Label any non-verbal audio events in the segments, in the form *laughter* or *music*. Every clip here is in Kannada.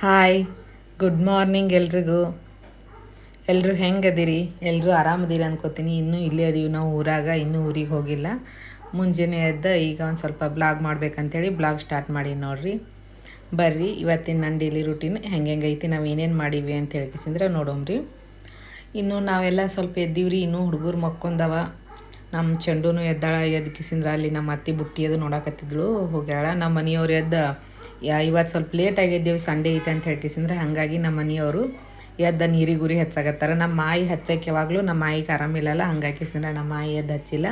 ಹಾಯ್ ಗುಡ್ ಮಾರ್ನಿಂಗ್ ಎಲ್ರಿಗೂ. ಎಲ್ಲರೂ ಹೆಂಗದಿರಿ? ಎಲ್ಲರೂ ಆರಾಮದಿರಿ ಅನ್ಕೋತೀನಿ. ಇನ್ನೂ ಇಲ್ಲೇ ಅದೀವಿ ನಾವು ಊರಾಗ, ಇನ್ನೂ ಊರಿಗೆ ಹೋಗಿಲ್ಲ. ಮುಂಜಾನೆ ಎದ್ದ ಈಗ ಒಂದು ಸ್ವಲ್ಪ ಬ್ಲಾಗ್ ಮಾಡ್ಬೇಕಂತೇಳಿ ಬ್ಲಾಗ್ ಸ್ಟಾರ್ಟ್ ಮಾಡಿ ನೋಡ್ರಿ. ಬರ್ರಿ, ಇವತ್ತಿನ ನನ್ನ ಡೈಲಿ ರೂಟೀನ್ ಹೆಂಗೆ ಹೆಂಗೈತಿ ನಾವು ಏನೇನು ಮಾಡೀವಿ ಅಂತ ಹೇಳ್ಕಿಸಿಂದ್ರೆ ನೋಡೋಮ್ರಿ. ಇನ್ನು ನಾವೆಲ್ಲ ಸ್ವಲ್ಪ ಎದ್ದೀವ್ರಿ, ಇನ್ನೂ ಹುಡುಗರು ಮಕ್ಕೊಂದವ. ನಮ್ಮ ಚೆಂಡುನು ಎದ್ದಾಳ ಎದ್ದು ಕಿಸಿಂದ್ರ ಅಲ್ಲಿ ನಮ್ಮ ಅತ್ತಿ ಬುಟ್ಟಿ ಅದು ನೋಡಕತ್ತಿದ್ಳು. ಹೋಗ್ಯಾಳ. ನಮ್ಮ ಮನೆಯವ್ರು ಎದ್ದ ಇವತ್ತು ಸ್ವಲ್ಪ ಲೇಟ್ ಆಗಿದ್ದೇವೆ ಸಂಡೇ ಐತೆ ಅಂತ ಹೇಳ್ಕಿಸಿಂದ್ರೆ ಹಾಗಾಗಿ ನಮ್ಮ ಮನೆಯವರು ಎದ್ದ ನೀರಿಗೆ ಗುರಿ ಹಚ್ಚಾಕತ್ತಾರ. ನಮ್ಮ ಮಾಯಿ ಹಚ್ಚಕ್ಕೆ ಯಾವಾಗಲೂ ನಮ್ಮ ಮಾಯಿಗೆ ಆರಾಮಿಲ್ಲಲ್ಲ ಹಂಗಾಗಿ ಕಿಸಿಂದ್ರೆ ನಮ್ಮ ಮಾಯಿ ಎದ್ದು ಹಚ್ಚಿಲ್ಲ.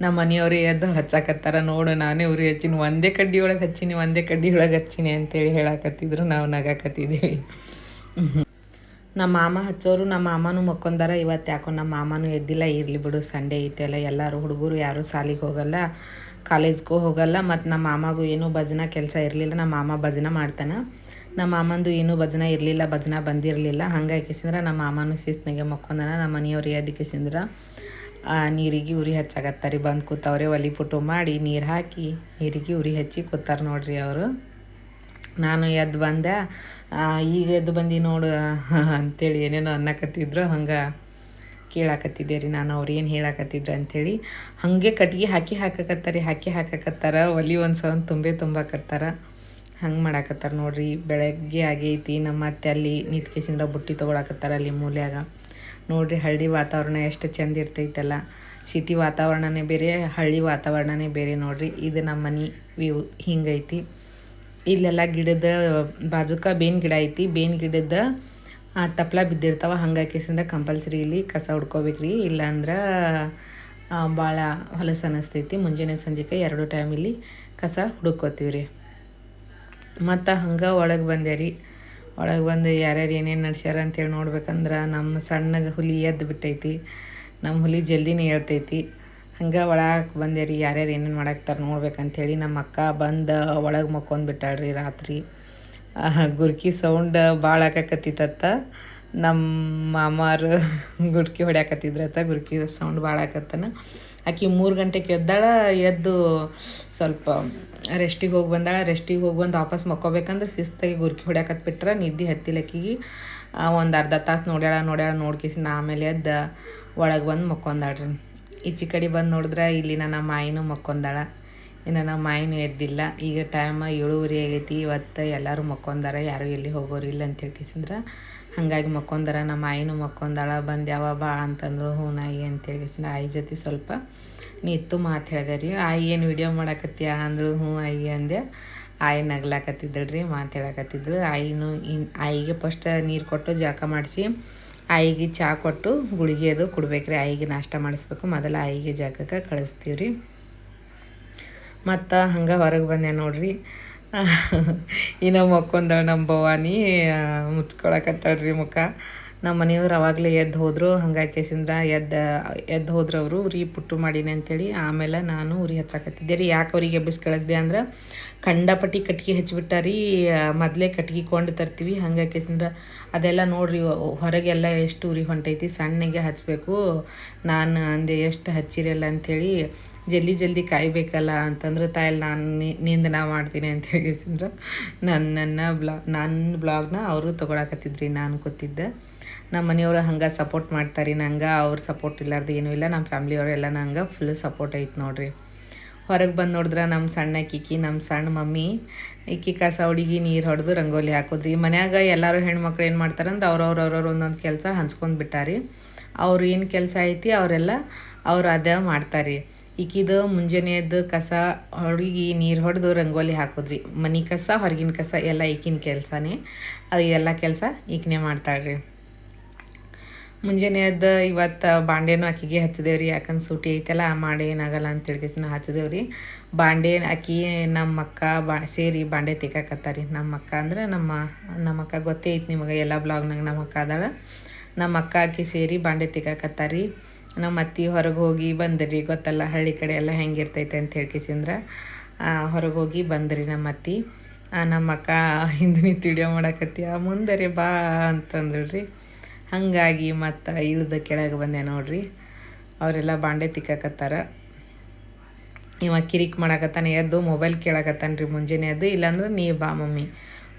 ನಮ್ಮ ಮನೆಯವರು ಎದ್ದು ಹಚ್ಚಾಕತ್ತಾರ. ನೋಡು, ನಾನೇ ಉರಿ ಹಚ್ಚಿನಿ. ಒಂದೇ ಕಡ್ಡಿ ಒಳಗೆ ಹಚ್ಚಿನಿ, ಒಂದೇ ಕಡ್ಡಿ ಒಳಗೆ ಹಚ್ಚಿನಿ ಅಂತೇಳಿ ಹೇಳಾಕತ್ತಿದ್ರು. ನಾವು ನಗಾಕತ್ತಿದ್ದೀವಿ. ನಮ್ಮ ಮಾಮ ಹಚ್ಚೋರು ನಮ್ಮ ಮಾಮನೂ ಮಕ್ಕೊಂದಾರ. ಇವತ್ತು ಯಾಕೋ ನಮ್ಮ ಮಾಮನೂ ಎದ್ದಿಲ್ಲ, ಇರಲಿ ಬಿಡು, ಸಂಡೇ ಐತೆಲ್ಲ ಎಲ್ಲರೂ ಹುಡುಗರು ಯಾರೂ ಸಾಲಿಗೆ ಹೋಗಲ್ಲ, ಕಾಲೇಜ್ಗೂ ಹೋಗಲ್ಲ, ಮತ್ತು ನಮ್ಮ ಮಾಮಗೂ ಏನೂ ಭಜನಾ ಕೆಲಸ ಇರಲಿಲ್ಲ, ನಮ್ಮ ಮಾಮ ಭಜನ ಮಾಡ್ತಾನೆ. ನಮ್ಮ ಮಾಮಂದು ಏನೂ ಭಜನ ಇರಲಿಲ್ಲ, ಭಜನ ಬಂದಿರಲಿಲ್ಲ. ಹಂಗಾಗಿ ಕಿಸಿಂದ್ರೆ ನಮ್ಮ ಮಾಮನೂ ಶಿಸ್ತಿನಾಗೆ ಮಕ್ಕೊಂದನ, ನಮ್ಮ ಮನೆಯವ್ರು ಅದಕ್ಕೆ ಸಿಂದ್ರೆ ನೀರಿಗೆ ಉರಿ ಹಚ್ಚಾಗತ್ತಾರಿ ಬಂದು ಕೂತವ್ರೆ, ಒಲಿ ಪುಟ್ಟು ಮಾಡಿ ನೀರು ಹಾಕಿ ನೀರಿಗೆ ಉರಿ ಹಚ್ಚಿ ಕೂತಾರೆ ನೋಡ್ರಿ ಅವರು. ನಾನು ಎದ್ದು ಬಂದೆ. ಈಗ ಎದ್ದು ಬಂದು ನೋಡು *laughs* ಅಂಥೇಳಿ ಏನೇನೋ ಅನ್ನಕತ್ತಿದ್ರು, ಹಂಗೆ ಕೇಳಾಕತ್ತಿದ್ದೆ ರೀ ನಾನು. ಅವ್ರು ಏನು ಹೇಳಾಕತ್ತಿದ್ರು ಅಂಥೇಳಿ ಹಾಗೆ ಕಟ್ಗೆ ಹಾಕಿ ಹಾಕಕತ್ತಾರೆ ಹಾಕಿ ಹಾಕಕತ್ತಾರ, ಒಲಿ ಒಂದು ಸೌಂಡ್ ತುಂಬೆ ತುಂಬಾಕತ್ತಾರ ಹಂಗೆ ಮಾಡಾಕತ್ತಾರ ನೋಡ್ರಿ, ಬೆಳಗ್ಗೆ ಆಗೈತಿ, ನಮ್ಮ ಅತ್ತೆ ಅಲ್ಲಿ ನಿತ್ಕೇಸಿಂದ ಬುಟ್ಟಿ ತೊಗೊಳಕತ್ತಾರ ಅಲ್ಲಿ ಮೂಲ್ಯಾಗ. ನೋಡ್ರಿ ಹಳ್ಳಿ ವಾತಾವರಣ ಎಷ್ಟು ಚಂದ ಇರ್ತೈತಲ್ಲ. ಸಿಟಿ ವಾತಾವರಣನೇ ಬೇರೆ, ಹಳ್ಳಿ ವಾತಾವರಣನೇ ಬೇರೆ ನೋಡ್ರಿ. ಇದು ನಮ್ಮ ಮನೆ ವ್ಯೂ ಹಿಂಗೈತಿ. ಇಲ್ಲೆಲ್ಲ ಗಿಡದ ಬಾಜುಕ ಬೇನ್ ಗಿಡ ಐತಿ ಬೇನ್ ಗಿಡದ ಆ, ತಪ್ಲ ಬಿದ್ದಿರ್ತಾವ ಹಂಗೆ ಕೇಸಿಂದ ಕಂಪಲ್ಸರಿ ಇಲ್ಲಿ ಕಸ ಹುಡ್ಕೋಬೇಕ್ರಿ. ಇಲ್ಲಾಂದ್ರೆ ಭಾಳ ಹೊಲಸು ಅನ್ನಿಸ್ತೈತಿ ಮುಂಜಾನೆ ಸಂಜೆಗೆ ಎರಡು ಟೈಮ್ ಇಲ್ಲಿ ಕಸ ಹುಡುಕೋತೀವಿ ರೀ ಮತ್ತು ಹಂಗೆ ಒಳಗೆ ಬಂದೆ ರೀ. ಒಳಗೆ ಬಂದು ಯಾರ್ಯಾರು ಏನೇನು ನಡ್ಸ್ಯಾರ ಅಂತೇಳಿ ನೋಡ್ಬೇಕಂದ್ರೆ ನಮ್ಮ ಸಣ್ಣಗೆ ಹುಲಿ ಎದ್ದು ಬಿಟ್ಟೈತಿ. ನಮ್ಮ ಹುಲಿ ಜಲ್ದಿನೇ ಹೇಳ್ತೈತಿ ಹಂಗೆ ಒಳಗೆ ಬಂದೆ ರೀ ಯಾರ್ಯಾರು ಏನೇನು ಮಾಡಾಕ್ತಾರೆ ನೋಡ್ಬೇಕಂತೇಳಿ ನಮ್ಮ ಅಕ್ಕ ಬಂದು ಒಳಗೆ ಮಕ್ಕೊಂದು ಬಿಟ್ಟಾಳ್ರಿ ರಾತ್ರಿ. ಗುರ್ಕಿ ಸೌಂಡ್ ಭಾಳ ಆಕಕತ್ತಿತ್ತ ನಮ್ಮ ಮಾಮಾರು ಗುಡ್ಕಿ ಹೊಡ್ಯಾಕತ್ತಿದ್ರತ್ತ, ಗುರ್ಕಿ ಸೌಂಡ್ ಭಾಳ ಆಕತ್ತನ. ಆಕಿ ಮೂರು ಗಂಟೆಗೆ ಎದ್ದಾಳ, ಎದ್ದು ಸ್ವಲ್ಪ ರೆಸ್ಟಿಗೆ ಹೋಗಿ ಬಂದಾಳ. ರೆಸ್ಟಿಗೆ ಹೋಗಿ ಬಂದು ವಾಪಸ್ ಮಕ್ಕೋಬೇಕಂದ್ರೆ ಶಿಸ್ತಾಗಿ ಗುರ್ಕಿ ಹೊಡ್ಯಾಕತ್ ಬಿಟ್ರೆ. ನಿದ್ದೆ ಹತ್ತಿಲಕ್ಕಿಗೆ ಒಂದು ಅರ್ಧ ತಾಸು ನೋಡ್ಯಾಳ ನೋಡ್ಯಾಳ ನೋಡ್ಕಿಸಿನ ಆಮೇಲೆ ಎದ್ದು ಒಳಗೆ ಬಂದು ಮಕ್ಕೊಂದಾಳ್ರಿ. ಈಚೆ ಕಡೆ ಬಂದು ನೋಡಿದ್ರೆ ಇಲ್ಲಿ ನನ್ನ ಮಾಯಿನೂ ಮಕ್ಕೊಂದಾಳ. ಇನ್ನು ನಮ್ಮ ಮಾಯಿನೂ ಎದ್ದಿಲ್ಲ. ಈಗ ಟೈಮ್ ಏಳುವರೆ ಆಗೈತಿ. ಇವತ್ತು ಎಲ್ಲರೂ ಮಕ್ಕೊಂದಾರ. ಯಾರು ಎಲ್ಲಿ ಹೋಗೋರಿಲ್ಲ ಅಂತ ಹೇಳ್ಕಿಸಿದ್ರೆ ಹಾಗಾಗಿ ಮಕ್ಕೊಂದಾರ. ನಮ್ಮ ಆಯಿನೂ ಮಕ್ಕೊಂದಾಳ. ಬಂದು ಯಾವ ಬಾ ಅಂತಂದು ಹ್ಞೂ ನಾಯಿ ಅಂತ ಹೇಳ್ಕಿಸಿನ ಆಯಿ ಜೊತೆ ಸ್ವಲ್ಪ ನಿತ್ತು ಮಾತು ಹೇಳಿದೆ ರೀ. ಆಯಿ ಏನು ವಿಡಿಯೋ ಮಾಡಾಕತ್ತೀಯ ಅಂದರು ಹ್ಞೂ ಆಯಿ ಅಂದೆ. ಆಯಿ ನಗ್ಲಾಕತ್ತಿದ್ದಳ್ರಿ ಮಾತು ಹೇಳಕತ್ತಿದ್ರು ಆಯಿನೂ ಇನ್, ಆಯಿಗೆ ಫಸ್ಟ್ ನೀರು ಕೊಟ್ಟು ಜಳಕ ಮಾಡಿಸಿ. ಆಯಿಗೆ ಚಾ ಕೊಟ್ಟು ಗುಳಿಗೆ ಅದು ಕೊಡ್ಬೇಕ್ರಿ. ಆಯಿಗೆ ನಾಷ್ಟ ಮಾಡಿಸ್ಬೇಕು. ಮೊದಲು ಆಯಿಗೆ ಜಾಗಕ್ಕೆ ಕಳಿಸ್ತೀವಿ ರೀ ಮತ್ತು ಹಂಗೆ ಹೊರಗೆ ಬಂದೆ ನೋಡ್ರಿ. *laughs* ಇನ್ನೊಮ್ಮೆ ಮಕ್ಕೊಂದಳ ನಮ್ಮ ಭವಾನಿ ಮುಚ್ಕೊಳಕತ್ತಾಳ್ರಿ ಮುಖ. ನಮ್ಮ ಮನೆಯವ್ರು ಅವಾಗಲೇ ಎದ್ದು ಹೋದರು. ಹಂಗಾಗಿ ಕೇಸಿಂದ್ರ ಎದ್ದು ಎದ್ದು ಹೋದ್ರು ಅವರು ಉರಿ ಪುಟ್ಟು ಮಾಡೀನಿ ಅಂತೇಳಿ ಆಮೇಲೆ ನಾನು ಉರಿ ಹಚ್ಚಾಕತ್ತಿದ್ದೆ. ರೀ ಯಾಕೆ ಅವ್ರಿಗೆ ಎಬ್ಬಿಸಿ ಕಳಿಸ್ದೆ ಅಂದ್ರೆ ಕಂಡಪಟ್ಟಿ ಕಟ್ಗೆ ರೀ ಮೊದಲೇ ಕಟ್ಗೆ ಕೊಂಡು ತರ್ತೀವಿ. ಹಂಗಾಗಿ ಕೇಸಿಂದ್ರ ಅದೆಲ್ಲ ನೋಡ್ರಿ, ಹೊರಗೆಲ್ಲ ಎಷ್ಟು ಉರಿ ಹೊಂಟೈತಿ, ಸಣ್ಣಗೆ ಹಚ್ಚಬೇಕು ನಾನು ಅಂದೆ ಎಷ್ಟು ಹಚ್ಚಿರಲ್ಲ ಅಂಥೇಳಿ ಜಲ್ದಿ ಜಲ್ದಿ ಕಾಯಬೇಕಲ್ಲ ಅಂತಂದ್ರೆ ತಾಯಲ್ಲಿ ನಾನು ನಿಂದ ನಾ ಮಾಡ್ತೀನಿ ಅಂತ ಹೇಳಿಸಿದ್ರು ನನ್ನ ನನ್ನ ಬ್ಲಾ ನನ್ನ ಬ್ಲಾಗ್ನ ಅವರು ತೊಗೊಳಕತ್ತಿದ್ರಿ ನಾನು ಕೂತಿದ್ದೆ ನಮ್ಮ ಮನೆಯವರು ಹಂಗೆ ಸಪೋರ್ಟ್ ಮಾಡ್ತಾರೆ, ನಂಗೆ ಅವ್ರ ಸಪೋರ್ಟ್ ಇಲ್ಲಾರ್ದು ಏನೂ ಇಲ್ಲ ನಮ್ಮ ಫ್ಯಾಮ್ಲಿಯವರೆಲ್ಲ ನಂಗೆ ಫುಲ್ ಸಪೋರ್ಟ್ ಐತೆ ನೋಡ್ರಿ. ಹೊರಗೆ ಬಂದು ನೋಡಿದ್ರೆ ನಮ್ಮ ಸಣ್ಣ ಕಿಕ್ಕಿ ನಮ್ಮ ಸಣ್ಣ ಮಮ್ಮಿ, ಇಕ್ಕಿ ಕಸ, ಹುಡುಗಿ, ನೀರು ಹೊಡೆದು ರಂಗೋಲಿ ಹಾಕೋದ್ರಿ. ಮನ್ಯಾಗ ಎಲ್ಲರೂ ಹೆಣ್ಮಕ್ಳು ಏನು ಮಾಡ್ತಾರಂದ್ರೆ ಅವ್ರವ್ರು ಅವ್ರವ್ರು ಒಂದೊಂದು ಕೆಲಸ ಹಂಚ್ಕೊಂಡು ಬಿಟ್ಟಾರಿ. ಅವ್ರು ಏನು ಕೆಲಸ ಐತಿ ಅವರೆಲ್ಲ ಅವ್ರು ಅದೇ ಮಾಡ್ತಾರೆ. ಈಕಿದು ಮುಂಜಾನೆಯದ್ದು ಕಸ, ಹುಡುಗಿ, ನೀರು ಹೊಡೆದು ರಂಗೋಲಿ ಹಾಕೋದ್ರಿ. ಮನೆ ಕಸ, ಹೊರಗಿನ ಕಸ ಎಲ್ಲ ಈಕಿನ ಕೆಲಸನೇ, ಅದು ಎಲ್ಲ ಕೆಲಸ ಈಕಿನೇ ಮಾಡ್ತಾಳ್ರಿ. ಮುಂಜಾನೆ ಎದ್ದು ಇವತ್ತು ಬಾಂಡೆನೂ ಆಕಿಗೆ ಹಚ್ಚಿದೇವ್ರಿ ಯಾಕಂದ್ರೆ ಸೂಟಿ ಐತಲ್ಲ, ಮಾಡಿ ಏನಾಗಲ್ಲ ಅಂತ ತಿಳ್ಗಿಸ್ನ ಹಚ್ಚಿದೇವ್ರಿ. ಬಾಂಡೆ ಆಕಿ ನಮ್ಮ ಅಕ್ಕ ಬಾ, ಸೇರಿ ಬಾಂಡೆ ತೆಗಾಕತ್ತಾರಿ ನಮ್ಮ ಅಕ್ಕ ಅಂದ್ರೆ ನಮ್ಮ ನಮ್ಮ ಅಕ್ಕ ಗೊತ್ತೇ ಐತಿ ನಿಮಗೆ, ಎಲ್ಲ ಬ್ಲಾಗ್ನಾಗ ನಮ್ಮ ಅಕ್ಕ ಅದಾಳ. ನಮ್ಮ ಅಕ್ಕ, ಅಕ್ಕಿ ಸೇರಿ ಬಾಂಡೆ ತೆಗಾಕತ್ತಾರಿ ನಮ್ಮ ಅತ್ತಿ ಹೊರಗೆ ಹೋಗಿ ಬಂದ್ರಿ, ಗೊತ್ತಲ್ಲ, ಹಳ್ಳಿ ಕಡೆ ಎಲ್ಲ ಹೆಂಗಿರ್ತೈತೆ ಅಂತ ಹೇಳ್ಕಿಸಿಂದ್ರೆ ಹೊರಗೆ ಹೋಗಿ ಬಂದ್ರಿ ನಮ್ಮ ಅತ್ತಿ. ನಮ್ಮ ಅಕ್ಕ ಹಿಂದೆ ನಿಂತು ವಿಡಿಯೋ ಮುಂದೆ ಮುಂದರಿ ಬಾ ಅಂತಂದ್ರಿ ಹಾಗಾಗಿ ಮತ್ತು ಇಳ್ದು ಕೆಳಗೆ ಬಂದೆ ನೋಡ್ರಿ. ಅವರೆಲ್ಲ ಬಾಂಡೆ ತಿಕ್ಕಾಕತ್ತಾರ. ಇವ ಕಿರಿಕ್ ಮಾಡಾಕತ್ತಾನ, ಎದ್ದು ಮೊಬೈಲ್ ಕೇಳಾಕತ್ತಾನ ರೀ ಮುಂಜಾನೆ ಎದ್ದು, ಇಲ್ಲಾಂದ್ರೆ ನೀ ಬಾ ಮಮ್ಮಿ.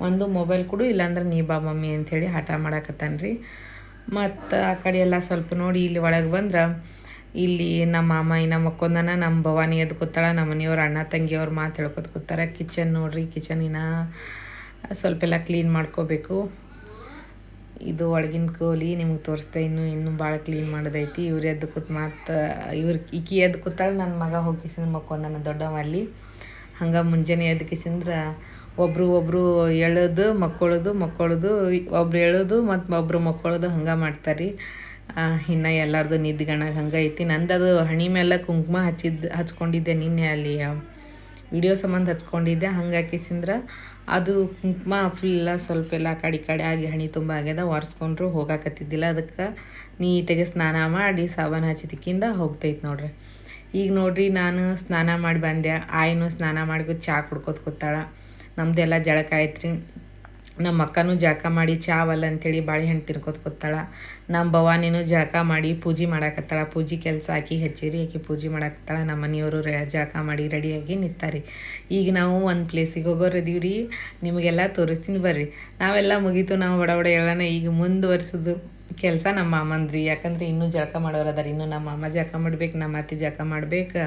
ಒಂದು ಮೊಬೈಲ್ ಕೊಡು, ಇಲ್ಲಾಂದ್ರೆ ನೀ ಬಾ ಮಮ್ಮಿ ಅಂಥೇಳಿ ಹಠ ಮಾಡಾಕತ್ತಾನ ರೀ ಮತ್ತು ಆ ಕಡೆ ಎಲ್ಲ ಸ್ವಲ್ಪ ನೋಡಿ ಇಲ್ಲಿ ಒಳಗೆ ಬಂದ್ರೆ, ಇಲ್ಲಿ ನಮ್ಮ ಮಾಮ ಇನ್ನ ಮಕ್ಕೊಂದನ ನಮ್ಮ ಭವಾನಿ ಎದ್ದು ಕೂತಾಳ, ನಮ್ಮ ಮನೆಯವ್ರ ಅಣ್ಣ ತಂಗಿಯವ್ರು ಮಾತು ಹೇಳ್ಕೊತ ಕೂತಾರೆ. ಕಿಚನ್ ನೋಡ್ರಿ ಕಿಚನ್ ಇನ್ನ ಸ್ವಲ್ಪ ಎಲ್ಲ ಕ್ಲೀನ್ ಮಾಡ್ಕೋಬೇಕು. ಇದು ಒಳಗಿನ ಕೋಲಿ ನಿಮಗೆ ತೋರಿಸ್ದೆ ಇನ್ನು, ಇನ್ನೂ ಭಾಳ ಕ್ಲೀನ್ ಮಾಡೋದೈತಿ. ಇವ್ರು ಎದ್ದು ಕೂತ್ ಮತ್ತು ಇವ್ರು ಈಕಿ ಎದ್ದು ಕೂತಾಳೆ ನನ್ನ ಮಗ ಹೋಗಿಸಿದ ನನ್ನ ದೊಡ್ಡವ ಅಲ್ಲಿ. ಹಂಗೆ ಮುಂಜಾನೆ ಎದ್ದು ಕಿಸಿಂದ್ರೆ ಒಬ್ಬರು ಒಬ್ಬರು ಎಳೋದು, ಮಕ್ಕಳದು ಮಕ್ಕಳದು, ಒಬ್ರು ಎಳೋದು ಮತ್ತು ಒಬ್ಬರು ಮಕ್ಕಳದು ಹಂಗೆ ಮಾಡ್ತಾರೆ. ಇನ್ನು ಎಲ್ಲರದು ನಿದ್ಗಣಾಗ ಹಂಗೆ ಐತಿ ನಂದದು ಹಣಿ ಮೇಲೆ ಕುಂಕುಮ ಹಚ್ಚಿದ್ದು ಹಚ್ಕೊಂಡಿದ್ದೆ ನಿನ್ನೆ ಅಲ್ಲಿ. ವಿಡಿಯೋ ಸಂಬಂಧ ಹಚ್ಕೊಂಡಿದ್ದೆ ಹಂಗೆ ಸಿಂದ್ರ ಅದು ಕುಂಕುಮ ಫುಲ್ಲ ಸ್ವಲ್ಪ ಎಲ್ಲ ಕಡೆ ಕಡೆ ಆಗಿ ಹಣಿ ತುಂಬ ಆಗ್ಯದ, ಒರೆಸ್ಕೊಂಡ್ರು ಹೋಗಾಕತ್ತಿದ್ದಿಲ್ಲ, ಅದಕ್ಕೆ ನೀಟಾಗಿ ಸ್ನಾನ ಮಾಡಿ ಸಾಬಾನು ಹಚ್ಚಿದಕ್ಕಿಂದ ಹೋಗ್ತೈತೆ ನೋಡ್ರಿ. ಈಗ ನೋಡ್ರಿ ನಾನು ಸ್ನಾನ ಮಾಡಿ ಬಂದೆ, ಆಯಿನೂ ಸ್ನಾನ ಮಾಡಿ ಚಾ ಕುಡ್ಕೋತ ಕೂತಾಳ. ನಮ್ಮದೆಲ್ಲ ಜಳಕ ಆಯ್ತು ರೀ ನಮ್ಮ ಅಕ್ಕನೂ ಜಳಕ ಮಾಡಿ ಚಾವಲ್ಲ ಅಂಥೇಳಿ ಬಾಳೆಹಣ್ಣು ತಿನ್ಕೋತ ಕೂತಾಳ. ನಮ್ಮ ಭವಾನಿನೂ ಜಳಕ ಮಾಡಿ ಪೂಜೆ ಮಾಡಾಕತ್ತಾಳ. ಪೂಜೆ ಕೆಲಸ ಹಾಕಿ ಹಚ್ಚಿರಿ, ಆಕಿ ಪೂಜೆ ಮಾಡಾಕತ್ತಾಳ. ನಮ್ಮ ಮನೆಯವರು ಜಳಕ ಮಾಡಿ ರೆಡಿಯಾಗಿ ನಿಂತಾರೆ. ಈಗ ನಾವು ಒಂದು ಪ್ಲೇಸಿಗೆ ಹೋಗೋರು ಇದೀವಿ ರೀ ನಿಮಗೆಲ್ಲ ತೋರಿಸ್ತೀನಿ ಬರ್ರಿ. ನಾವೆಲ್ಲ ಮುಗೀತು, ನಾವು ಬಡ ಬಡ ಹೇಳೋಣ. ಈಗ ಮುಂದುವರಿಸೋದು ಕೆಲಸ ನಮ್ಮ ಮಾಮಂದ್ರಿ. ಯಾಕಂದ್ರೆ ಇನ್ನೂ ಜಳಕ ಮಾಡೋರು ಅದಾರ. ಇನ್ನೂ ನಮ್ಮ ಮಾಮ ಜಳಕ ಮಾಡ್ಬೇಕು, ನಮ್ಮ ಅತ್ತೆ ಜಳಕ ಮಾಡ್ಬೇಕು.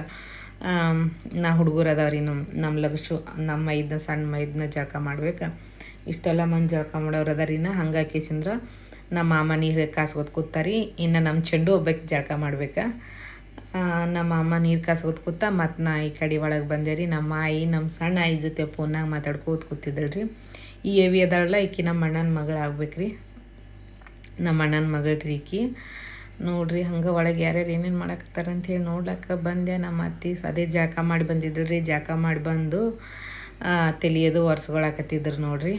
ನಾ ಹುಡುಗರು ಅದಾವ್ರಿ ನಮ್ಮ ನಮ್ಮ ಲಗಶು ನಮ್ಮ ಇದನ್ನ ಸಣ್ಣ ಮೈದನ ಜಳಕ ಮಾಡ್ಬೇಕು. ಇಷ್ಟೆಲ್ಲ ಮಂದಿ ಜಳಕ ಮಾಡೋರು ಅದಾರಿನ ಹಂಗೆ ಚಂದ್ರ, ನಮ್ಮ ಮಾಮ ನೀರು ಕಾಸ್ಕೊತ್ ಕೂತಾರಿ. ಇನ್ನು ನಮ್ಮ ಚೆಂಡು ಒಬ್ಬಕ್ಕೆ ಜಳಕ ಮಾಡ್ಬೇಕು. ನಮ್ಮ ಅಮ್ಮ ನೀರು ಕಾಸ್ಕೊತ್ ಕೂತ ಮತ್ತು ನಾ ಈ ಕಡೆ ಒಳಗೆ ಬಂದೆ ರೀ ನಮ್ಮ ಆಯಿ, ನಮ್ಮ ಸಣ್ಣ ಆಯಿ ಜೊತೆ ಫೋನಾಗ ಮಾತಾಡ್ಕೋತ ಕೂತಿದ್ದಳು ರೀ ಈ ಎವಿ ಅದಾಳಲ್ಲ, ಈಕಿ ನಮ್ಮ ಅಣ್ಣನ ಮಗಳು ಆಗ್ಬೇಕು ರೀ ನಮ್ಮ ಅಣ್ಣನ ಮಗಳು ರೀ ಈಕಿ. ನೋಡ್ರಿ ಹಂಗೆ ಒಳಗೆ ಯಾರ್ಯಾರು ಏನೇನು ಮಾಡಾಕತ್ತಾರ ಹೇಳಿ ನೋಡ್ಲಕ್ಕ ಬಂದೆ. ನಮ್ಮ ಅತ್ತಿ ಅದೇ ಜಾಕ ಮಾಡಿ ಬಂದಿದ್ದಳು ರೀ ಜಾಕ ಮಾಡಿ ಬಂದು ತೆಲಿಯೋದು ಒರೆಸ್ಕೊಳಕತ್ತಿದ್ರು ನೋಡ್ರಿ.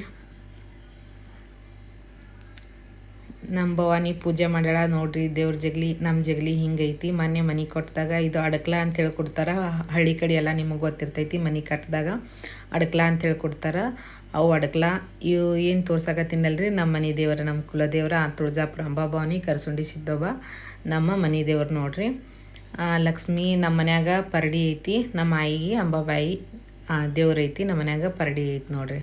ನಮ್ಮ ಭವಾನಿ ಪೂಜೆ ಮಾಡ್ಯಾಳ ನೋಡ್ರಿ, ದೇವ್ರ ಜಗಲಿ ನಮ್ಮ ಜಗಲಿ ಹಿಂಗೈತಿ. ಮೊನ್ನೆ ಮನೆ ಕೊಟ್ಟಿದಾಗ ಇದು ಅಡಕ್ಲ ಅಂತ ಹೇಳಿ ಕೊಡ್ತಾರ. ಹಳ್ಳಿ ಕಡೆ ಎಲ್ಲ ನಿಮಗೆ ಗೊತ್ತಿರ್ತೈತಿ ಮನೆ ಕಟ್ಟಿದಾಗ ಅಡಕ್ಲ ಅಂತ ಹೇಳಿ ಕೊಡ್ತಾರ. ಅವು ಅಡಕ್ಲ, ಇವು ಏನು ತೋರ್ಸಕತ್ತೀನಲ್ರಿ? ನಮ್ಮ ಮನೆ ದೇವರ ನಮ್ಮ ಕುಲದೇವರ ತುಳಜಾಪುರ ಅಂಬಾಭವಾನಿ ಕರಸುಂಡಿ ಸಿದ್ದೋಬ ನಮ್ಮ ಮನೆ ದೇವ್ರು ನೋಡ್ರಿ. ಲಕ್ಷ್ಮಿ ನಮ್ಮ ಮನ್ಯಾಗ ಪರಡಿ ಐತಿ. ನಮ್ಮ ಆಯಿಗೆ, ಅಂಬಾಬಾಯಿ ದೇವ್ರ ಐತಿ, ನಮ್ಮ ಮನ್ಯಾಗ ಪರಡಿ ಐತಿ ನೋಡ್ರಿ.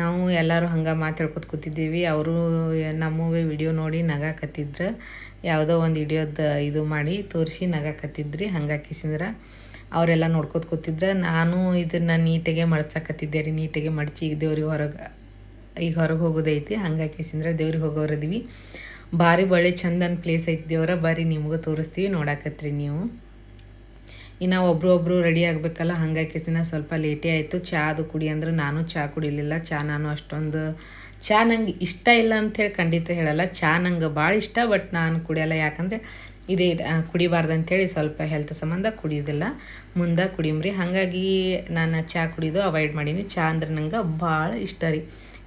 ನಾವು ಎಲ್ಲರೂ ಹಂಗೆ ಮಾತಾಡ್ಕೊತ ಕೂತಿದ್ದೀವಿ. ಅವರು ನಮ್ಮವೇ ವಿಡಿಯೋ ನೋಡಿ ನಗಾಕತ್ತಿದ್ರು ಯಾವುದೋ ಒಂದು ವಿಡಿಯೋದ ಇದು ಮಾಡಿ ತೋರಿಸಿ ನಗಾಕತ್ತಿದ್ರಿ ಹಾಕಿಸಿದ್ರೆ. ಅವರೆಲ್ಲ ನೋಡ್ಕೊತ ಕೂತಿದ್ರೆ. ನಾನು ಇದನ್ನು ನೀಟಾಗೆ ಮಡ್ಸಕತ್ತಿದ್ದೆ ರೀ, ನೀಟಾಗೆ ಮಡ್ಚಿ ಈಗ ದೇವ್ರಿಗೆ ಹೊರಗೆ, ಈಗ ಹೊರಗೆ ಹೋಗೋದೈತಿ ಹಂಗೆ ಹಾಕಿಸಿದ್ರೆ ದೇವ್ರಿಗೆ ಹೋಗೋರದ್ವಿ ಭಾರಿ ಬಳೆ ಚಂದನ್ ಪ್ಲೇಸ್ ಐತಿ ದೇವ್ರ ಬಾರಿ ನಿಮಗೂ ತೋರಿಸ್ತೀವಿ, ನೋಡಾಕತ್ರಿ ನೀವು. ಇನ್ನು ಒಬ್ರು ರೆಡಿ ಆಗಬೇಕಲ್ಲ, ಹಂಗಾಗಿ ಸಿನ ಸ್ವಲ್ಪ ಲೇಟೇ ಆಯಿತು. ಚಹಾ ಅದು ಕುಡಿ ಅಂದ್ರೆ ನಾನು ಚಹಾ ಕುಡಿಲಿಲ್ಲ. ಚಹಾ ನಾನು ಅಷ್ಟೊಂದು ಚಹಾ ನಂಗೆ ಇಷ್ಟ ಇಲ್ಲ ಅಂಥೇಳಿ ಖಂಡಿತ ಹೇಳಲ್ಲ. ಚಹಾ ನಂಗೆ ಭಾಳ ಇಷ್ಟ ಬಟ್ ನಾನು ಕುಡಿಯಲ್ಲ. ಯಾಕಂದರೆ ಇದೇ ಕುಡಿಬಾರ್ದು ಅಂಥೇಳಿ ಸ್ವಲ್ಪ ಹೆಲ್ತ್ ಸಂಬಂಧ ಕುಡಿಯೋದಿಲ್ಲ ಮುಂದೆ ಕುಡಿಯಮ್ರಿ ಹಾಗಾಗಿ ನಾನು ಚಹಾ ಕುಡಿಯೋದು ಅವಾಯ್ಡ್ ಮಾಡೀನಿ. ಚಹಾ ಅಂದ್ರೆ ನಂಗೆ ಭಾಳ ಇಷ್ಟ ರೀ.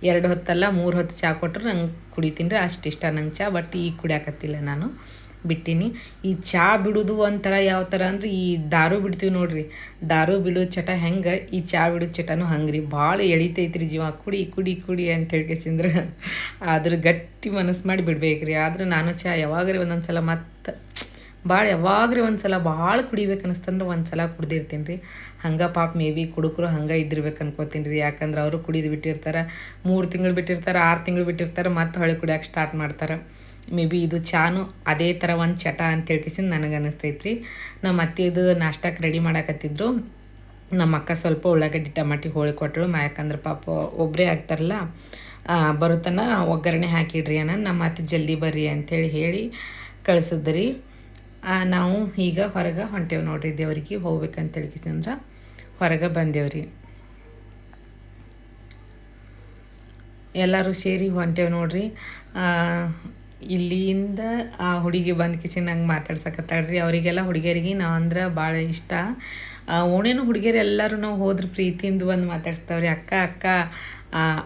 ಎರಡು ಹೊತ್ತಲ್ಲ, ಮೂರು ಹೊತ್ತು ಚಹಾ ಕೊಟ್ಟರು ನಂಗೆ ಕುಡಿತೀನಿ ರೀ. ಅಷ್ಟು ಇಷ್ಟ ನಂಗೆ ಚಹಾ ಬಟ್ ಈಗ ಕುಡಿಯಾಕತ್ತಿಲ್ಲ ನಾನು. ಬಿಟ್ಟಿನಿ. ಈ ಚಹಾ ಬಿಡುದು ಒಂಥರ ಯಾವ ಥರ ಅಂದ್ರೆ ಈ ದಾರು ಬಿಡ್ತೀವಿ ನೋಡ್ರಿ. ದಾರು ಬಿಡೋ ಚಟ ಹೆಂಗೆ? ಈ ಚಹಾ ಬಿಡೋ ಚಟನೂ ಹಂಗೆ ರೀ ಭಾಳ ಎಳಿತೈತ್ರಿ ಜೀವ. ಕುಡಿ ಕುಡಿ ಕುಡಿ ಅಂತ ಹೇಳ್ಕೇಸಿಂದ್ರೆ ಆದ್ರೆ ಗಟ್ಟಿ ಮನಸ್ಸು ಮಾಡಿ ಬಿಡ್ಬೇಕ್ರಿ. ಆದ್ರೆ ನಾನು ಚಹಾ ಯಾವಾಗ್ರಿ ಒಂದೊಂದು ಸಲ ಮತ್ತೆ ಭಾಳ ಯಾವಾಗ್ರಿ ಒಂದು ಸಲ ಭಾಳ ಕುಡಿಬೇಕು ಅನಿಸ್ತಂದ್ರೆ ಒಂದು ಸಲ ಕುಡ್ದಿರ್ತೀನಿ ರೀ ಹಂಗೆ ಪಾಪ ಮೇ ಬಿ ಕುಡುಕರು ಹಂಗೆ ಇದ್ದಿರ್ಬೇಕು ಅನ್ಕೋತೀನಿ ರೀ ಯಾಕಂದ್ರೆ ಅವರು ಕುಡಿದು ಬಿಟ್ಟಿರ್ತಾರೆ, ಮೂರು ತಿಂಗಳು ಬಿಟ್ಟಿರ್ತಾರೆ, ಆರು ತಿಂಗಳು ಬಿಟ್ಟಿರ್ತಾರೆ, ಮತ್ತೆ ಹೊಳೆ ಕುಡಿಯೋಕೆ ಸ್ಟಾರ್ಟ್ ಮಾಡ್ತಾರೆ. ಮೇ ಬಿ ಇದು ಚಾನು ಅದೇ ಥರ ಒಂದು ಚಟ ಅಂತ ಹೇಳ್ಕಿಸಿ ನನಗೆ ಅನ್ನಿಸ್ತೈತ್ರಿ ನಮ್ಮ ಅತ್ತೆ ಇದು ನಾಷ್ಟಕ್ಕೆ ರೆಡಿ ಮಾಡಕತ್ತಿದ್ರು. ನಮ್ಮ ಅಕ್ಕ ಸ್ವಲ್ಪ ಉಳ್ಳಾಗಡ್ಡಿ ಟಮಾಟಿ ಹೋಳಿ ಕೊಟ್ಟಳು ಯಾಕಂದ್ರೆ ಪಾಪ ಒಬ್ಬರೇ ಆಗ್ತಾರಲ್ಲ ಬರುತ್ತನ ಒಗ್ಗರಣೆ ಹಾಕಿಡ್ರಿ ಅನ್ನ ನಮ್ಮ ಅತ್ತೆ ಜಲ್ದಿ ಬರ್ರಿ ಅಂಥೇಳಿ ಹೇಳಿ ಕಳಿಸಿದ್ರಿ. ನಾವು ಈಗ ಹೊರಗೆ ಹೊಂಟೇವು ನೋಡ್ರಿ ದೇವರಿಗೆ ಹೋಗ್ಬೇಕಂತ ಹೇಳ್ಕಿಸಂದ್ರೆ ಹೊರಗೆ ಬಂದೇವ್ರಿ. ಎಲ್ಲರೂ ಸೇರಿ ಹೊಂಟೇವು ನೋಡ್ರಿ. ಇಲ್ಲಿಂದ ಆ ಹುಡುಗಿ ಬಂದು ಕಿಚನ್ ನಂಗೆ ಮಾತಾಡ್ಸಕತ್ತಾಳ್ರಿ. ಅವರಿಗೆಲ್ಲ ಹುಡುಗಿಯರಿಗೆ ನಾವು ಅಂದ್ರೆ ಭಾಳ ಇಷ್ಟ. ಓಣೇನು ಹುಡುಗಿಯರು ಎಲ್ಲರೂ ನಾವು ಹೋದ್ರೆ ಪ್ರೀತಿಯಿಂದ ಬಂದು ಮಾತಾಡ್ಸ್ತಾವ್ರಿ. ಅಕ್ಕ ಅಕ್ಕ